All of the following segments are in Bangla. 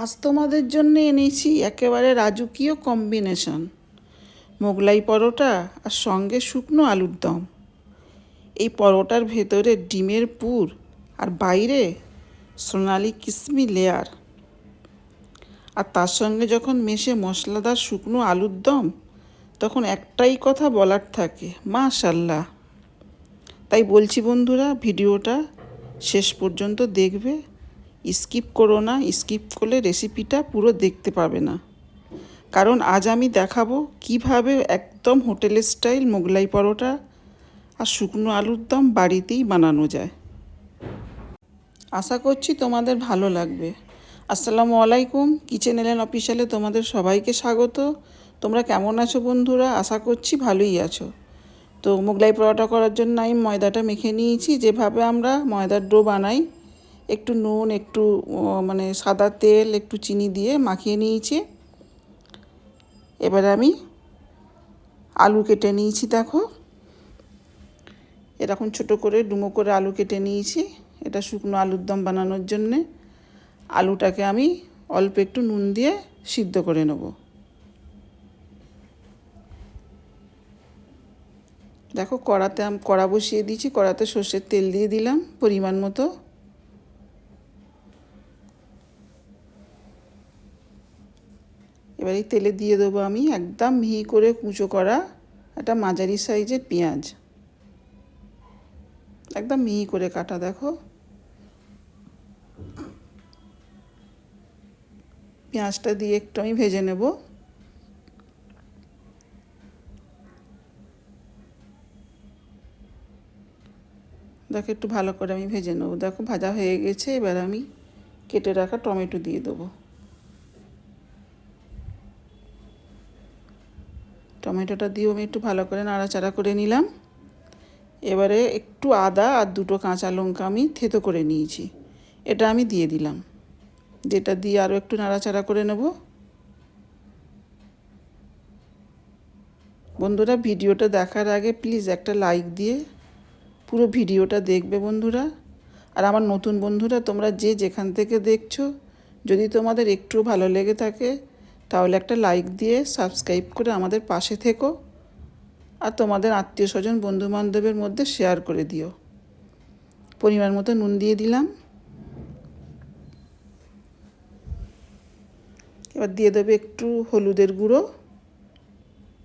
আজ তোমাদের জন্য এনেছি একেবারে রাজকীয় কম্বিনেশন। মোগলাই পরোটা আর সঙ্গে শুকনো আলুর দম। এই পরোটার ভেতরে ডিমের পুর আর বাইরে সোনালি কিসমি লেয়ার আর তার সঙ্গে যখন মেশে মশলাদার শুকনো আলুর দম, তখন একটাই কথা বলার থাকে, মাশাল্লাহ। তাই বলছি বন্ধুরা, ভিডিওটা শেষ পর্যন্ত দেখবে। স্কিপ করো না, স্কিপ করলে রেসিপিটা পুরো দেখতে পাবে না। কারণ আজ আমি দেখাবো কীভাবে একদম হোটেলের স্টাইল মোগলাই পরোটা আর শুকনো আলুর দম বাড়িতেই বানানো যায়। আশা করছি তোমাদের ভালো লাগবে। আসসালামু আলাইকুম, কিচেন এলেন অফিসিয়ালে তোমাদের সবাইকে স্বাগত। তোমরা কেমন আছো বন্ধুরা? আশা করছি ভালোই আছো। তো মোগলাই পরোটা করার জন্য আমি ময়দাটা মেখে নিয়েছি। যেভাবে আমরা ময়দার ডো বানাই একটু নুন, একটু মানে সাদা তেল, একটু চিনি দিয়ে মাখিয়ে নিয়েছি। এবার আমি আলু কেটে নিয়েছি, দেখো। এরকম ছোট করে, ডুমো করে আলু কেটে নিয়েছি। এটা শুকনো আলুর দম বানানোর জন্যে। আলুটাকে আমি অল্প একটু নুন দিয়ে সিদ্ধ করে নেব। দেখো, কড়াতে আমি, কড়া বসিয়ে দিয়েছি। কড়াতে সর্ষের তেল দিয়ে দিলাম পরিমাণ মতো। এবার তেলে দিয়ে দেবো আমি একদম মিহি করে কুচো করা একটা মাঝারি সাইজের পেঁয়াজ। একদম মিহি করে কাটা, দেখো। পেঁয়াজটা দিয়ে একটু আমি ভেজে নেব। দেখো, একটু ভালো করে আমি ভেজে নেব। দেখো, ভাজা হয়ে গেছে। এবার আমি কেটে রাখা টমেটো দিয়ে দেবো। টমেটোটা দিয়েও আমি একটু ভালো করে নাড়াচাড়া করে নিলাম। এবারে একটু আদা আর দুটো কাঁচা লঙ্কা আমি থেতো করে নিয়েছি। এটা আমি দিয়ে দিলাম। যেটা দিয়ে আরও একটু নাড়াচাড়া করে নেব। বন্ধুরা, ভিডিওটা দেখার আগে প্লিজ একটা লাইক দিয়ে পুরো ভিডিওটা দেখবে বন্ধুরা। আর আমার নতুন বন্ধুরা, তোমরা যে যেখান থেকে দেখছ, যদি তোমাদের একটু ভালো লেগে থাকে তাহলে একটা লাইক দিয়ে সাবস্ক্রাইব করে আমাদের পাশে থেকো। আর তোমাদের আত্মীয় স্বজন বন্ধুবান্ধবের মধ্যে শেয়ার করে দিও। পরিমাণ মতো নুন দিয়ে দিলাম। এবার দিয়ে দেবে একটু হলুদের গুঁড়ো।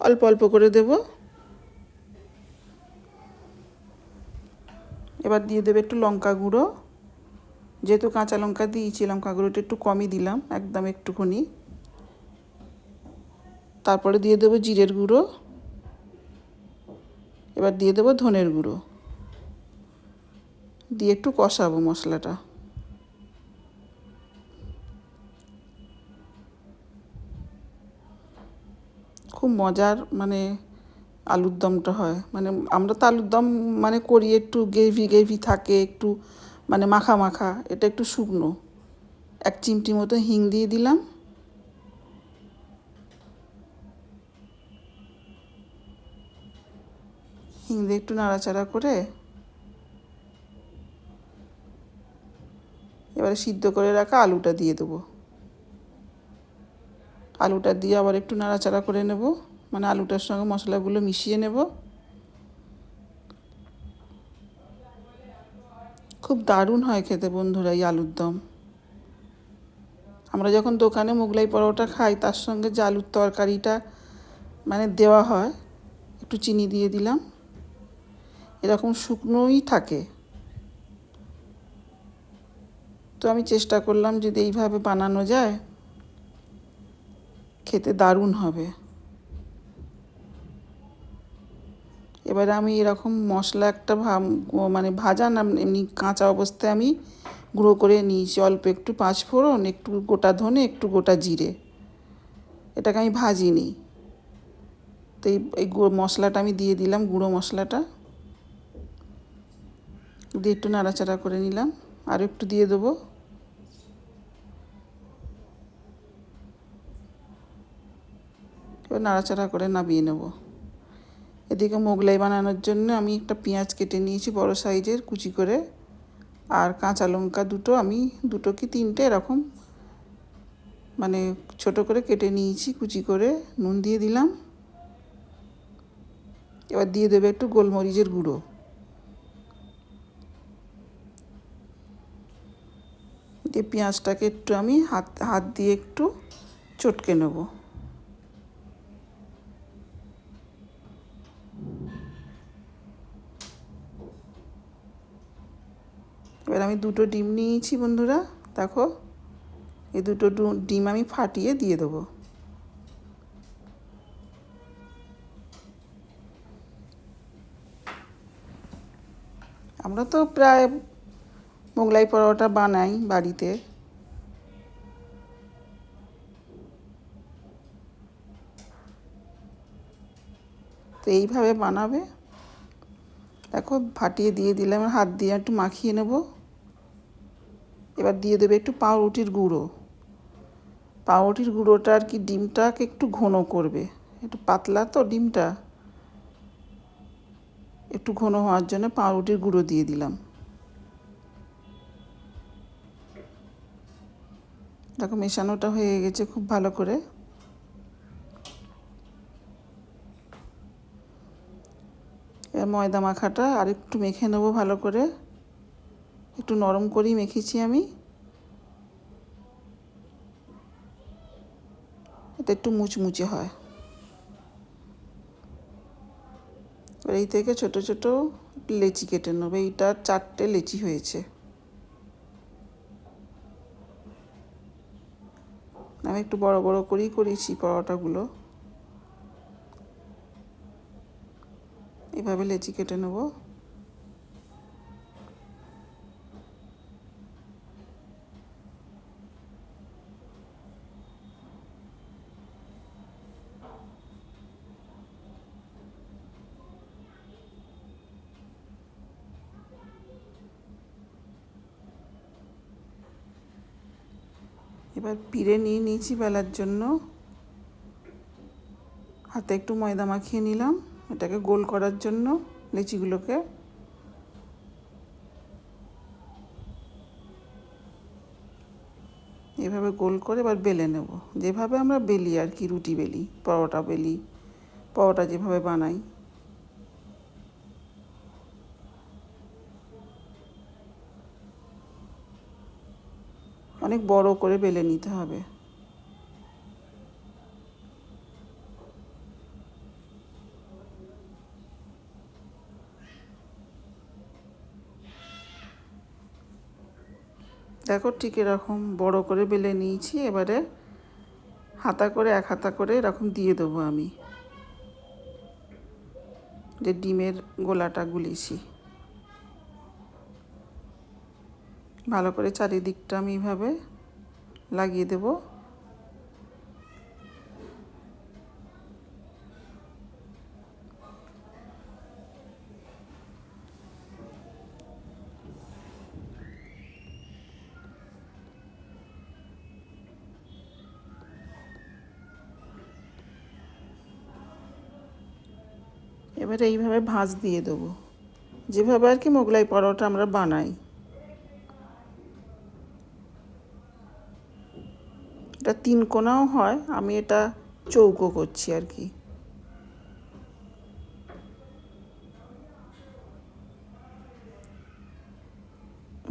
অল্প অল্প করে দেব। এবার দিয়ে দেবে একটু লঙ্কা গুঁড়ো। যেহেতু কাঁচা লঙ্কা দিয়েছি, লঙ্কা গুঁড়োটা একটু কমই দিলাম, একদম একটুখানি। তারপরে দিয়ে দেবো জিরের গুঁড়ো। এবার দিয়ে দেবো ধনের গুঁড়ো। দিয়ে একটু কষাবো মশলাটা। খুব মজার মানে আলুর দমটা হয়। মানে আমরা তো আলুর দম মানে করি একটু গ্রেভি গ্রেভি থাকে একটু মানে মাখা মাখা। এটা একটু শুকনো। এক চিমটি মতো হিং দিয়ে দিলাম। হিং দিয়ে একটু নাড়াচাড়া করে এবারে সিদ্ধ করে রাখা আলুটা দিয়ে দেবো। আলুটা দিয়ে আবার একটু নাড়াচাড়া করে নেব। মানে আলুটার সঙ্গে মশলাগুলো মিশিয়ে নেব। খুব দারুণ হয় খেতে বন্ধুরা এই আলুর দম। আমরা যখন দোকানে মোগলাই পরোটা খাই, তার সঙ্গে যে আলুর তরকারিটা মানে দেওয়া হয়, একটু চিনি দিয়ে দিলাম। এরকম শুকনোই থাকে। তো আমি চেষ্টা করলাম যদি এইভাবে বানানো যায়, খেতে দারুণ হবে। এবারে আমি এরকম মশলা একটা মানে ভাজা না, এমনি কাঁচা অবস্থায় আমি গুঁড়ো করে নিয়েছি। অল্প একটু পাঁচ ফোড়ন, একটু গোটা ধনে, একটু গোটা জিরে। এটাকে আমি ভাজিনি। তো এই মশলাটা আমি দিয়ে দিলাম, গুঁড়ো মশলাটা। দিয়ে একটু নাড়াচাড়া করে নিলাম। আর একটু দিয়ে দেবো। নাড়াচাড়া করে নামিয়ে নেব। এদিকে মোগলাই বানানোর জন্য আমি একটা পেঁয়াজ কেটে নিয়েছি বড় সাইজের কুচি করে। আর কাঁচা লঙ্কা দুটো আমি দুটো কি তিনটে এরকম মানে ছোট করে কেটে নিয়েছি কুচি করে। নুন দিয়ে দিলাম। এবার দিয়ে দেবে একটু গোলমরিচের গুঁড়ো। দিয়ে পেঁয়াজটাকে একটু আমি হাত হাত দিয়ে একটু চটকে নেব। এবার আমি দুটো ডিম নিয়েছি বন্ধুরা, দেখো। এই দুটো ডিম আমি ফাটিয়ে দিয়ে দেবো। আমরা তো প্রায় মোগলাই পরোটা বানাই বাড়িতে। তো এইভাবে বানাবে। দেখো, ফাটিয়ে দিয়ে দিলাম হাত দিয়ে একটু মাখিয়ে নেব। এবার দিয়ে দেবে একটু পাউরুটির গুঁড়ো। পাউরুটির গুঁড়োটা আর কি ডিমটাকে একটু ঘন করবে। একটু পাতলা তো ডিমটা। একটু ঘন হওয়ার জন্য পাউরুটির গুঁড়ো দিয়ে দিলাম। দেখো মেশানোটা হয়ে গেছে খুব ভালো করে। ময়দা মাখাটা আর একটু মেখে নেব ভালো করে। একটু নরম করেই মেখেছি আমি। এটা একটু মুচমুচে হয়। এই থেকে ছোট ছোট লেচি কেটে নেব। এইটা চারটে লেচি হয়েছে। আমি একটু বড় বড় করেই করেছি পরোটাগুলো। এভাবে লেচি কেটে নেব। এবার পিড়ে নিয়ে নিয়েছি বেলার জন্য। হাতে একটু ময়দা মাখিয়ে নিলাম, এটাকে গোল করার জন্য লিচিগুলোকে। এভাবে গোল করে এবার বেলে নেব। যেভাবে আমরা বেলি আর কি, রুটি বেলি, পরোটা বেলি, পরোটা যেভাবে বানাই। অনেক বড় করে বেলে নিতে হবে। দেখো ঠিক এরকম বড় করে বেলে নিয়েছি, এবারে হাতা করে এক হাতা করে এরকম দিয়ে দেবো আমি। যে ডিমের গোলাটা গুলিয়েছি ভালো করে চারিদিকটা আমি এইভাবে লাগিয়ে দেব। এবারে এইভাবে ভাঁজ দিয়ে দেবো। যেভাবে আর কি মোগলাই পরোটা আমরা বানাই এটা তিন কোনাও হয়, আমি এটা চৌকো করছি আর কি।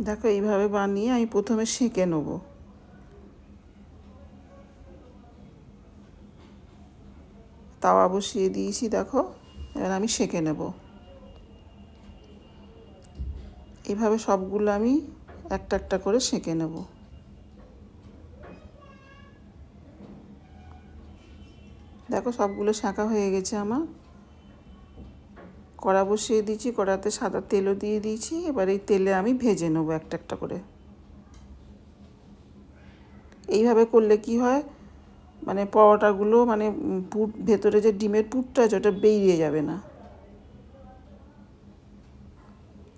দেখো, এইভাবে বানিয়ে আমি প্রথমে সেঁকে নেব। তাওয়া বসিয়ে দিয়েছি, দেখো, এবার আমি সেঁকে নেব। এভাবে সবগুলো আমি একটা একটা করে সেঁকে নেব। দেখো সবগুলো শাঁকা হয়ে গেছে আমার। কড়া বসিয়ে দিয়েছি, কড়াতে সাদা তেলও দিয়ে দিয়েছি। এবার এই তেলে আমি ভেজে নেব একটা একটা করে। এইভাবে করলে কি হয়? মানে পরোটাগুলো মানে পুট ভেতরে যে ডিমের পুটটা আছে, ওটা বেরিয়ে যাবে না।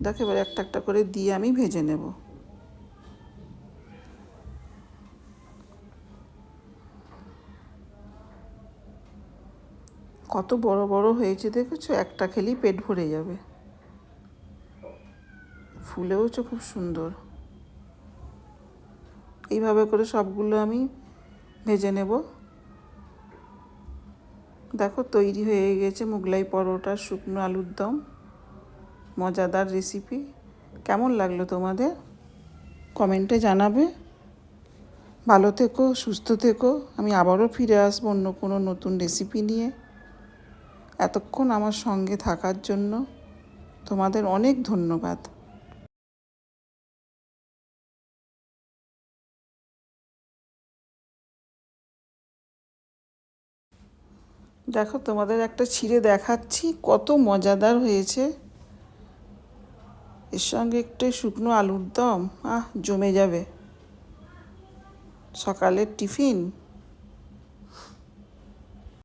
দেখো এবার একটা একটা করে দিয়ে আমি ভেজে নেব। কত বড় বড় হয়েছে দেখেছ? একটা খেলেই পেট ভরে যাবে। ফুলেওছো খুব সুন্দর। এইভাবে করে সবগুলো আমি ভেজে নেব। দেখো, তৈরি হয়ে গেছে মোগলাই পরোটা, শুকনো আলুর দম। মজাদার রেসিপি কেমন লাগল তোমাদের? কমেন্টে জানাবে। ভালো থেকো, সুস্থ থেকো। আমি আবারও ফিরে আসব অন্য কোনো নতুন রেসিপি নিয়ে। এতক্ষণ আমার সঙ্গে থাকার জন্য তোমাদের অনেক ধন্যবাদ। দেখো, তোমাদের একটা ছিঁড়ে দেখাচ্ছি, কত মজাদার হয়েছে। এর সঙ্গে একটু শুকনো আলুর দম, আহ, জমে যাবে। সকালের টিফিন।